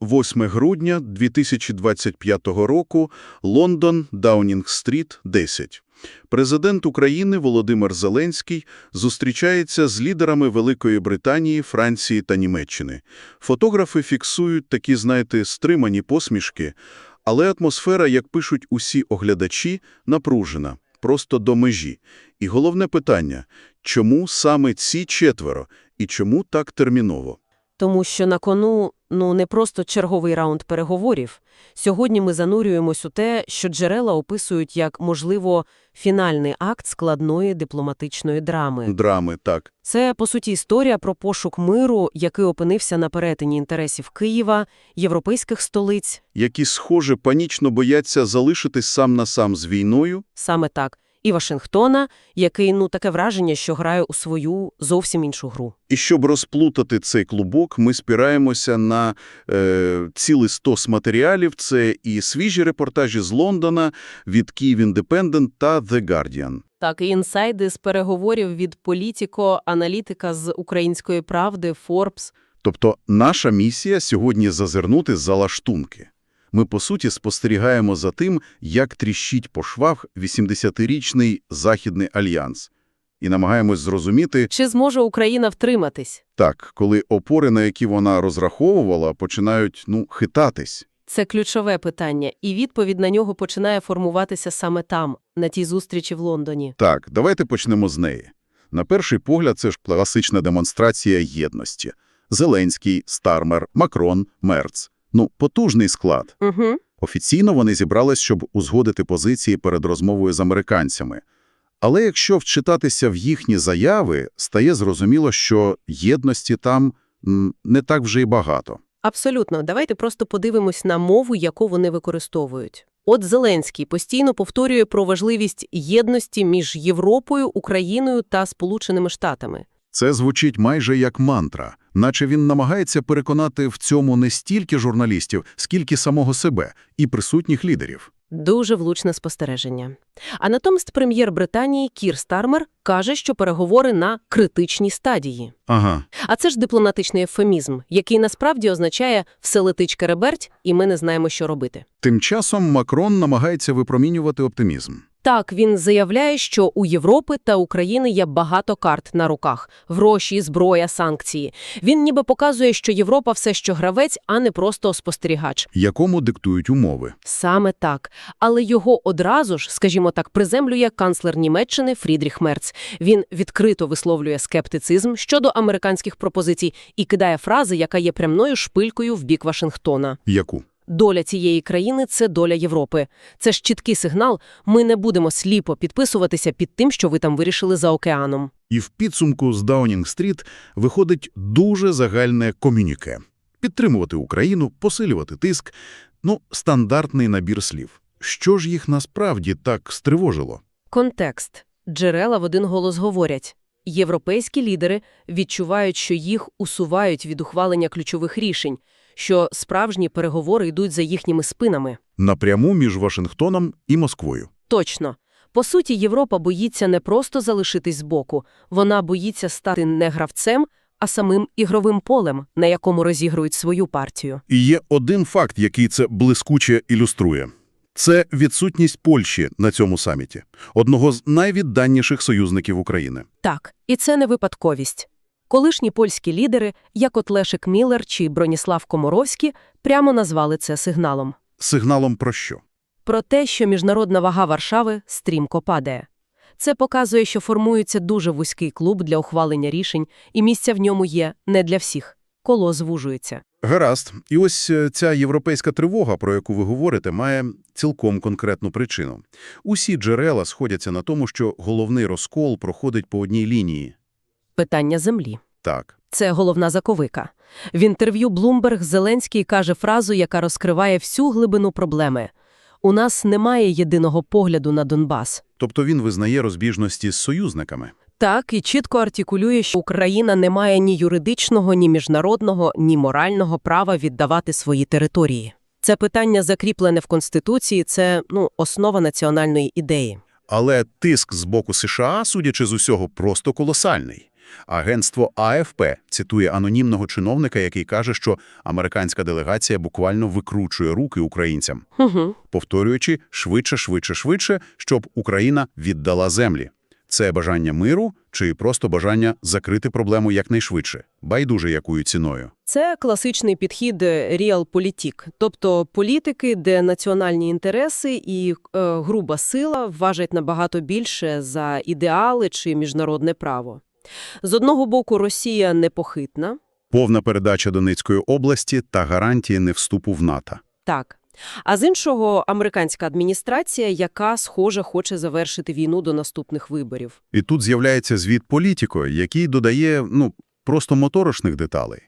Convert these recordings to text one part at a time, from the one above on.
8 грудня 2025 року, Лондон, Даунінг-стріт, 10. Президент України Володимир Зеленський зустрічається з лідерами Великої Британії, Франції та Німеччини. Фотографи фіксують такі, знаєте, стримані посмішки, але атмосфера, як пишуть усі оглядачі, напружена, просто до межі. І головне питання – чому саме ці четверо і чому так терміново? Тому що на кону, ну, не просто черговий раунд переговорів. Сьогодні ми занурюємось у те, що джерела описують як, можливо, фінальний акт складної дипломатичної драми. Драми, так. Це, по суті, історія про пошук миру, який опинився на перетині інтересів Києва, європейських столиць. які, схоже, панічно бояться залишитись сам на сам з війною, Саме так. І Вашингтона, який, ну, таке враження, що грає у свою зовсім іншу гру. і щоб розплутати цей клубок, ми спираємося на е, цілий стос матеріалів. Це і свіжі репортажі з Лондона від Київ Індепендент та The Guardian. Так, і інсайди з переговорів від політико, аналітика з української правди, Форбс. Тобто наша місія сьогодні зазирнути за лаштунки. Ми, по суті, спостерігаємо за тим, як тріщить по швах 80-річний Західний альянс. І намагаємось зрозуміти, Чи зможе Україна втриматись? так, коли опори, на які вона розраховувала, починають, ну, хитатись. Це ключове питання, і відповідь на нього починає формуватися саме там, на тій зустрічі в Лондоні. Так, давайте почнемо з неї. На перший погляд, це ж класична демонстрація єдності. Зеленський, Стармер, Макрон, Мерц. Ну, потужний склад. Угу. Офіційно вони зібрались, щоб узгодити позиції перед розмовою з американцями. Але якщо вчитатися в їхні заяви, стає зрозуміло, що єдності там не так вже й багато. Абсолютно. Давайте просто подивимось на мову, яку вони використовують. От Зеленський постійно повторює про важливість єдності між Європою, Україною та Сполученими Штатами. Це звучить майже як мантра, наче він намагається переконати в цьому не стільки журналістів, скільки самого себе і присутніх лідерів. Дуже влучне спостереження. А натомість прем'єр Британії Кір Стармер каже, що переговори на критичній стадії. Ага. А це ж дипломатичний ефемізм, який насправді означає «все летить кереберть, і ми не знаємо, що робити». Тим часом Макрон намагається випромінювати оптимізм. Так, він заявляє, що у Європи та України є багато карт на руках – гроші, зброя, санкції. Він ніби показує, що Європа все що гравець, а не просто спостерігач. якому диктують умови. Саме так. Але його одразу ж, скажімо так, приземлює канцлер Німеччини Фрідріх Мерц. Він відкрито висловлює скептицизм щодо американських пропозицій і кидає фрази, яка є прямною шпилькою в бік Вашингтона. Яку? Доля цієї країни – це доля Європи. Це ж чіткий сигнал. Ми не будемо сліпо підписуватися під тим, що ви там вирішили за океаном. І в підсумку з Даунінг-стріт виходить дуже загальне комюніке. Підтримувати Україну, посилювати тиск – ну, стандартний набір слів. Що ж їх насправді так стривожило? Контекст. Джерела в один голос говорять. Європейські лідери відчувають, що їх усувають від ухвалення ключових рішень, що справжні переговори йдуть за їхніми спинами. Напряму між Вашингтоном і Москвою. Точно. По суті, Європа боїться не просто залишитись збоку, вона боїться стати не гравцем, а самим ігровим полем, на якому розігрують свою партію. І є один факт, який це блискуче ілюструє. Це відсутність Польщі на цьому саміті, одного з найвідданніших союзників України. Так, і це не випадковість. Колишні польські лідери, як от Лешик Міллер чи Броніслав Комаровський, прямо назвали це сигналом. Сигналом про що? Про те, що міжнародна вага Варшави стрімко падає. Це показує, що формується дуже вузький клуб для ухвалення рішень, і місця в ньому є не для всіх. Коло звужується. Гаразд. І ось е, ця європейська тривога, про яку ви говорите, має цілком конкретну причину. Усі джерела сходяться на тому, що головний розкол проходить по одній лінії. Питання землі. Так. Це головна заковика. В інтерв'ю Bloomberg Зеленський каже фразу, яка розкриває всю глибину проблеми. «У нас немає єдиного погляду на Донбас». Тобто він визнає розбіжності з союзниками. Так, і чітко артикулює, що Україна не має ні юридичного, ні міжнародного, ні морального права віддавати свої території. Це питання закріплене в Конституції, це ну, основа національної ідеї. Але тиск з боку США, судячи з усього, просто колосальний. Агентство АФП цитує анонімного чиновника, який каже, що американська делегація буквально викручує руки українцям, Угу. повторюючи швидше, швидше, швидше, щоб Україна віддала землі. Це бажання миру чи просто бажання закрити проблему якнайшвидше, байдуже якою ціною. Це класичний підхід реал-політік, тобто політики, де національні інтереси і е, груба сила важать набагато більше за ідеали чи міжнародне право. З одного боку, Росія непохитна, Повна передача Донецької області та гарантії невступу в НАТО. так. А з іншого, американська адміністрація, яка, схоже, хоче завершити війну до наступних виборів. І тут з'являється звіт політико, який додає, ну, просто моторошних деталей.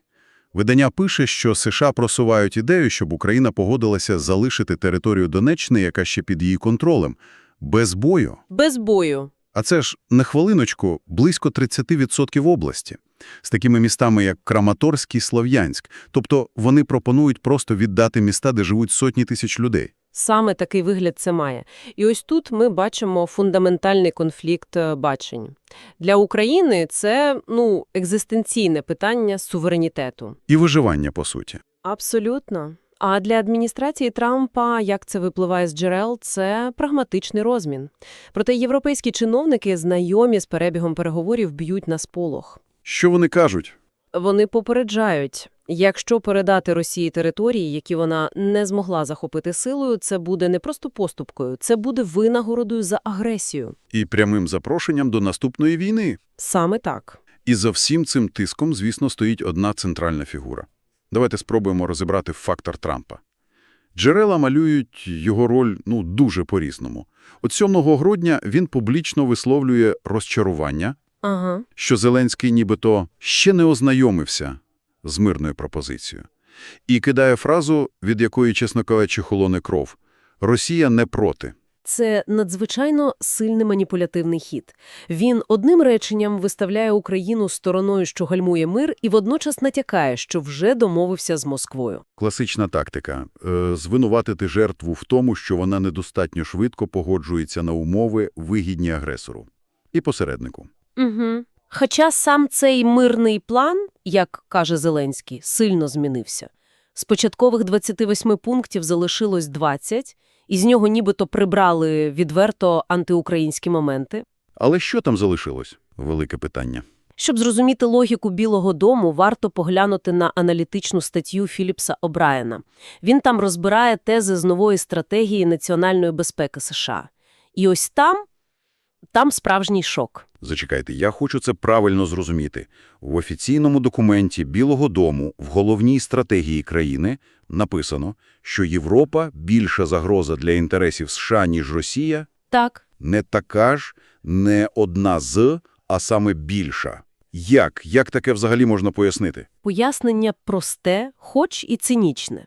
Видання пише, що США просувають ідею, щоб Україна погодилася залишити територію Донеччини, яка ще під її контролем, без бою. Без бою. А це ж, на хвилиночку, близько 30% області. З такими містами, як Краматорськ і Слов'янськ. Тобто вони пропонують просто віддати міста, де живуть сотні тисяч людей. Саме такий вигляд це має. І ось тут ми бачимо фундаментальний конфлікт е, бачень. Для України це, ну, екзистенційне питання суверенітету. І виживання, по суті. Абсолютно. А для адміністрації Трампа, як це випливає з джерел, це прагматичний розмін. Проте європейські чиновники, знайомі з перебігом переговорів, б'ють на сполох. Що вони кажуть? Вони попереджають, якщо передати Росії території, які вона не змогла захопити силою, це буде не просто поступкою, це буде винагородою за агресію. І прямим запрошенням до наступної війни. Саме так. І за всім цим тиском, звісно, стоїть одна центральна фігура. Давайте спробуємо розібрати фактор Трампа. Джерела малюють його роль ну, дуже по-різному. От 7 грудня він публічно висловлює розчарування, Ага. що Зеленський нібито ще не ознайомився з мирною пропозицією. І кидає фразу, від якої, чесно кажучи, холоне кров. «Росія не проти». Це надзвичайно сильний маніпулятивний хід. Він одним реченням виставляє Україну стороною, що гальмує мир, і водночас натякає, що вже домовився з Москвою. Класична тактика е, – звинуватити жертву в тому, що вона недостатньо швидко погоджується на умови, вигідні агресору. І посереднику. Угу. Хоча сам цей мирний план, як каже Зеленський, сильно змінився. З початкових 28 пунктів залишилось 20, і з нього нібито прибрали відверто антиукраїнські моменти. Але що там залишилось? Велике питання. Щоб зрозуміти логіку Білого дому, варто поглянути на аналітичну статтю Філіпса Обраєна. Він там розбирає тези з нової стратегії національної безпеки США. І ось там, там справжній шок. Зачекайте, я хочу це правильно зрозуміти. В офіційному документі Білого дому в головній стратегії країни написано, що Європа більша загроза для інтересів США, ніж Росія, Так, не така ж, не одна з, а саме більша. Як? Як таке взагалі можна пояснити? Пояснення просте, хоч і цинічне.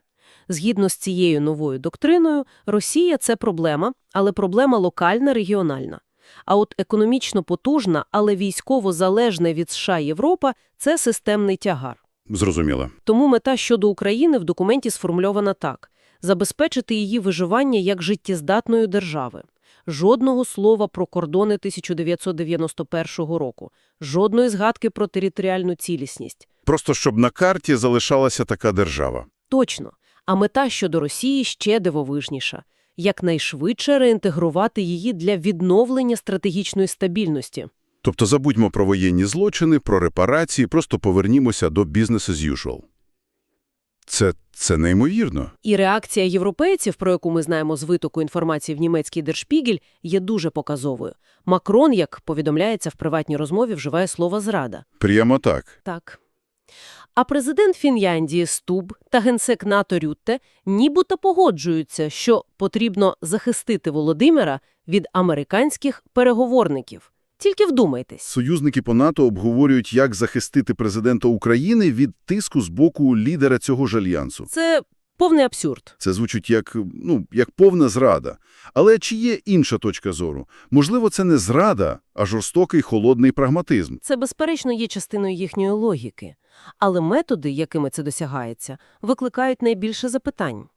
Згідно з цією новою доктриною, Росія – це проблема, але проблема локальна, регіональна. А от економічно потужна, але військово залежна від США Європа – це системний тягар. Зрозуміло. Тому мета щодо України в документі сформульована так – забезпечити її виживання як життєздатної держави. Жодного слова про кордони 1991 року, жодної згадки про територіальну цілісність. Просто щоб на карті залишалася така держава. Точно. А мета щодо Росії ще дивовижніша – якнайшвидше реінтегрувати її для відновлення стратегічної стабільності. Тобто забудьмо про воєнні злочини, про репарації, просто повернімося до business as usual. Це, це неймовірно. І реакція європейців, про яку ми знаємо з витоку інформації в німецький Держпігель, є дуже показовою. Макрон, як повідомляється в приватній розмові, вживає слово «зрада». Прямо так. Так. А президент Фінляндії Стуб та генсек НАТО Рютте нібито погоджуються, що потрібно захистити Володимира від американських переговорників. Тільки вдумайтесь. Союзники по НАТО обговорюють, як захистити президента України від тиску з боку лідера цього ж альянсу. Це повний абсурд. Це звучить як, ну, як повна зрада. Але чи є інша точка зору? Можливо, це не зрада, а жорстокий холодний прагматизм. Це, безперечно, є частиною їхньої логіки. Але методи, якими це досягається, викликають найбільше запитань.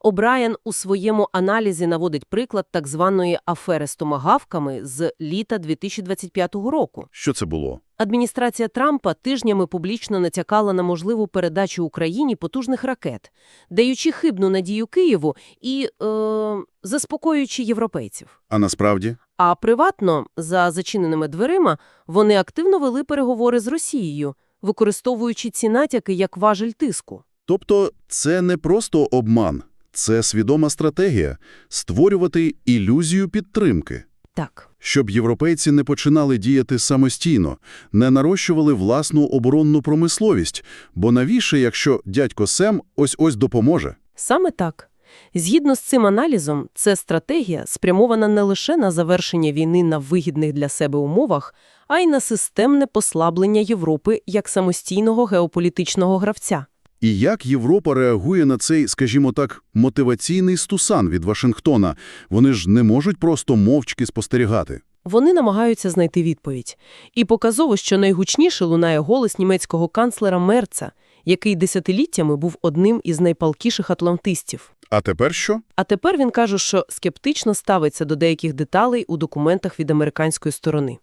О'Брайен у своєму аналізі наводить приклад так званої афери з томагавками з літа 2025 року. Що це було? Адміністрація Трампа тижнями публічно натякала на можливу передачу Україні потужних ракет, даючи хибну надію Києву і е, заспокоюючи європейців. А насправді? А приватно, за зачиненими дверима, вони активно вели переговори з Росією, використовуючи ці натяки як важель тиску. Тобто це не просто обман, це свідома стратегія – створювати ілюзію підтримки. Так. Щоб європейці не починали діяти самостійно, не нарощували власну оборонну промисловість, бо навіщо, якщо дядько Сем ось-ось допоможе? Саме так. Згідно з цим аналізом, це стратегія спрямована не лише на завершення війни на вигідних для себе умовах, а й на системне послаблення Європи як самостійного геополітичного гравця. І як Європа реагує на цей, скажімо так, мотиваційний стусан від Вашингтона? Вони ж не можуть просто мовчки спостерігати. Вони намагаються знайти відповідь. І показово, що найгучніше лунає голос німецького канцлера Мерца, який десятиліттями був одним із найпалкіших атлантистів. А тепер що? А тепер він каже, що скептично ставиться до деяких деталей у документах від американської сторони.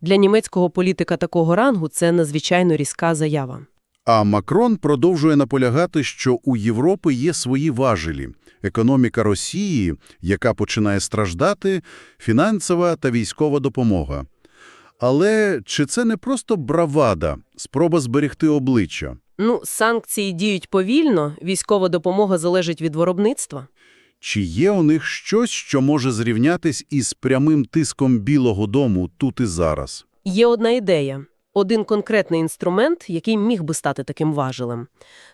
Для німецького політика такого рангу це надзвичайно різка заява. А Макрон продовжує наполягати, що у Європи є свої важелі. Економіка Росії, яка починає страждати, фінансова та військова допомога. Але чи це не просто бравада, спроба зберегти обличчя? Ну, санкції діють повільно, військова допомога залежить від виробництва. Чи є у них щось, що може зрівнятись із прямим тиском Білого дому тут і зараз? Є одна ідея. Один конкретний інструмент, який міг би стати таким важелем.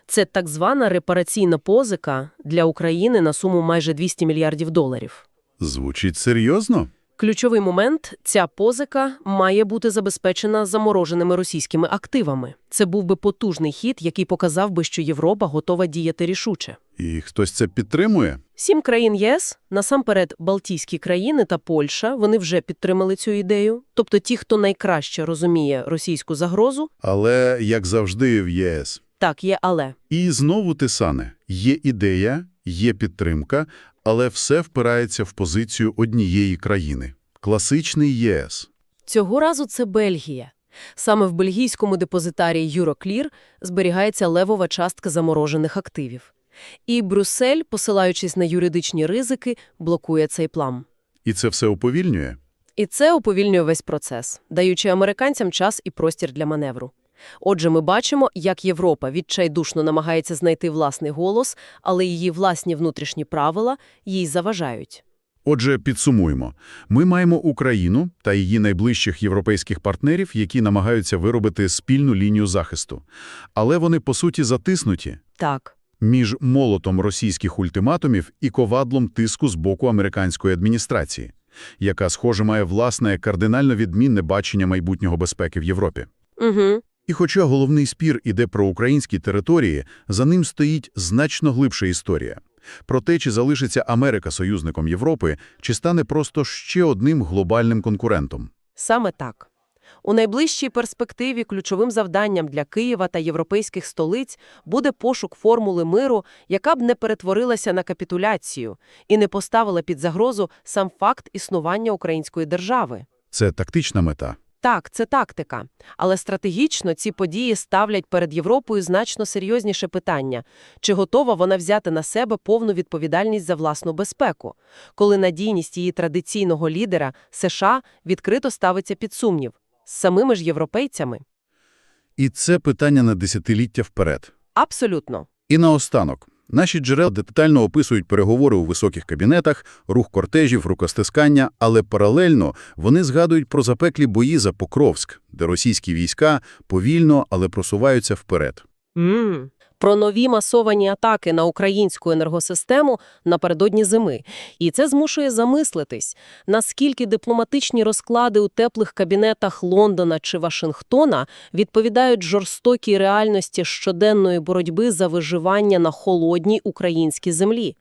Це так звана репараційна позика для України на суму майже 200 мільярдів доларів. Звучить серйозно? Ключовий момент – ця позика має бути забезпечена замороженими російськими активами. Це був би потужний хід, який показав би, що Європа готова діяти рішуче. І хтось це підтримує? Сім країн ЄС, насамперед Балтійські країни та Польща, вони вже підтримали цю ідею. Тобто ті, хто найкраще розуміє російську загрозу, Але, як завжди в ЄС. так, є але. І знову те саме. Є ідея, є підтримка, але все впирається в позицію однієї країни. Класичний ЄС. Цього разу це Бельгія. Саме в бельгійському депозитарії Euroclear зберігається левова частка заморожених активів. І Брюссель, посилаючись на юридичні ризики, блокує цей план. І це все уповільнює? І це уповільнює весь процес, даючи американцям час і простір для маневру. Отже, ми бачимо, як Європа відчайдушно намагається знайти власний голос, але її власні внутрішні правила їй заважають. Отже, підсумуємо. Ми маємо Україну та її найближчих європейських партнерів, які намагаються виробити спільну лінію захисту. Але вони, по суті, затиснуті Так. між молотом російських ультиматумів і ковадлом тиску з боку американської адміністрації, яка, схоже, має власне кардинально відмінне бачення майбутнього безпеки в Європі. Угу. І хоча головний спір іде про українські території, за ним стоїть значно глибша історія. Про те, чи залишиться Америка союзником Європи, чи стане просто ще одним глобальним конкурентом. Саме так. У найближчій перспективі ключовим завданням для Києва та європейських столиць буде пошук формули миру, яка б не перетворилася на капітуляцію і не поставила під загрозу сам факт існування української держави. Це тактична мета. Так, це тактика. Але стратегічно ці події ставлять перед Європою значно серйозніше питання. Чи готова вона взяти на себе повну відповідальність за власну безпеку, коли надійність її традиційного лідера США відкрито ставиться під сумнів з самими ж європейцями? І це питання на десятиліття вперед. Абсолютно. І наостанок. Наші джерела детально описують переговори у високих кабінетах, рух кортежів, рукостискання, але паралельно вони згадують про запеклі бої за Покровськ, де російські війська повільно, але просуваються вперед. Mm. Про нові масовані атаки на українську енергосистему напередодні зими. І це змушує замислитись, наскільки дипломатичні розклади у теплих кабінетах Лондона чи Вашингтона відповідають жорстокій реальності щоденної боротьби за виживання на холодній українській землі.